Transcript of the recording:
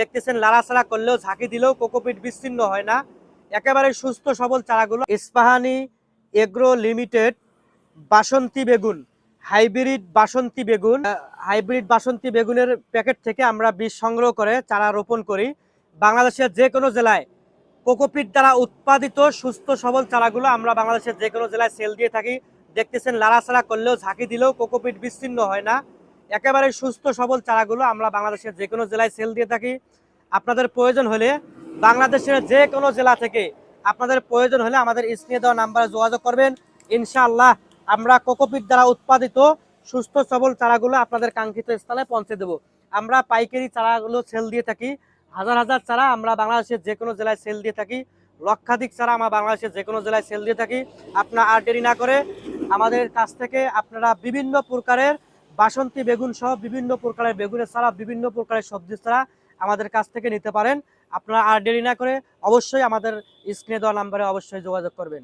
দেখতেছেন লাড়াছাড়া করলেও ঝাঁকি দিলেও কোকোপিট বিচ্ছিন্ন হয় না। একেবারে সুস্থ, সবল চারাগুলো ইস্পাহানি এগ্রো লিমিটেড বাসন্তী বেগুন, হাইব্রিড বাসন্তী বেগুন হাইব্রিড বাসন্তী বেগুনের প্যাকেট থেকে আমরা বীজ সংগ্রহ করে চারা রোপণ করি। বাংলাদেশের যে কোনো জেলায় কোকোপিট দ্বারা উৎপাদিত সুস্থ, সবল চারাগুলো আমরা বাংলাদেশের যে কোনো জেলায় সেল দিয়ে থাকি। দেখতেছেন লাড়াছাড়া করলেও ঝাঁকি দিলেও কোকোপিট বিচ্ছিন্ন হয় না। একেবারে সুস্থ, সবল চারাগুলো আমরা বাংলাদেশের যে কোনো জেলায় সেল দিয়ে থাকি। আপনাদের প্রয়োজন হলে বাংলাদেশের যে কোনো জেলা থেকে আপনাদের প্রয়োজন হলে আমাদের স্ক্রিনে দেওয়া নাম্বারে যোগাযোগ করবেন। ইনশাআল্লাহ আমরা কোকোপিট দ্বারা উৎপাদিত সুস্থ, সবল চারাগুলো আপনাদের কাঙ্ক্ষিত স্থানে পৌঁছে দেব। আমরা পাইকারি চারাগুলো সেল দিয়ে থাকি। হাজার হাজার চারা আমরা বাংলাদেশের যে কোনো জেলায় সেল দিয়ে থাকি। লক্ষাধিক চারা আমরা বাংলাদেশের যে কোনো জেলায় সেল দিয়ে থাকি। আপনার আর দেরি না করে আমাদের কাছ থেকে আপনারা বিভিন্ন প্রকারের বাসন্তী বেগুন সহ বিভিন্ন প্রকারের বেগুনের ছাড়া বিভিন্ন প্রকারের সবজি ছাড়া আমাদের কাছ থেকে নিতে পারেন। আপনারা আর দেরি না করে অবশ্যই আমাদের স্ক্রিনে দেওয়া নাম্বারে অবশ্যই যোগাযোগ করবেন।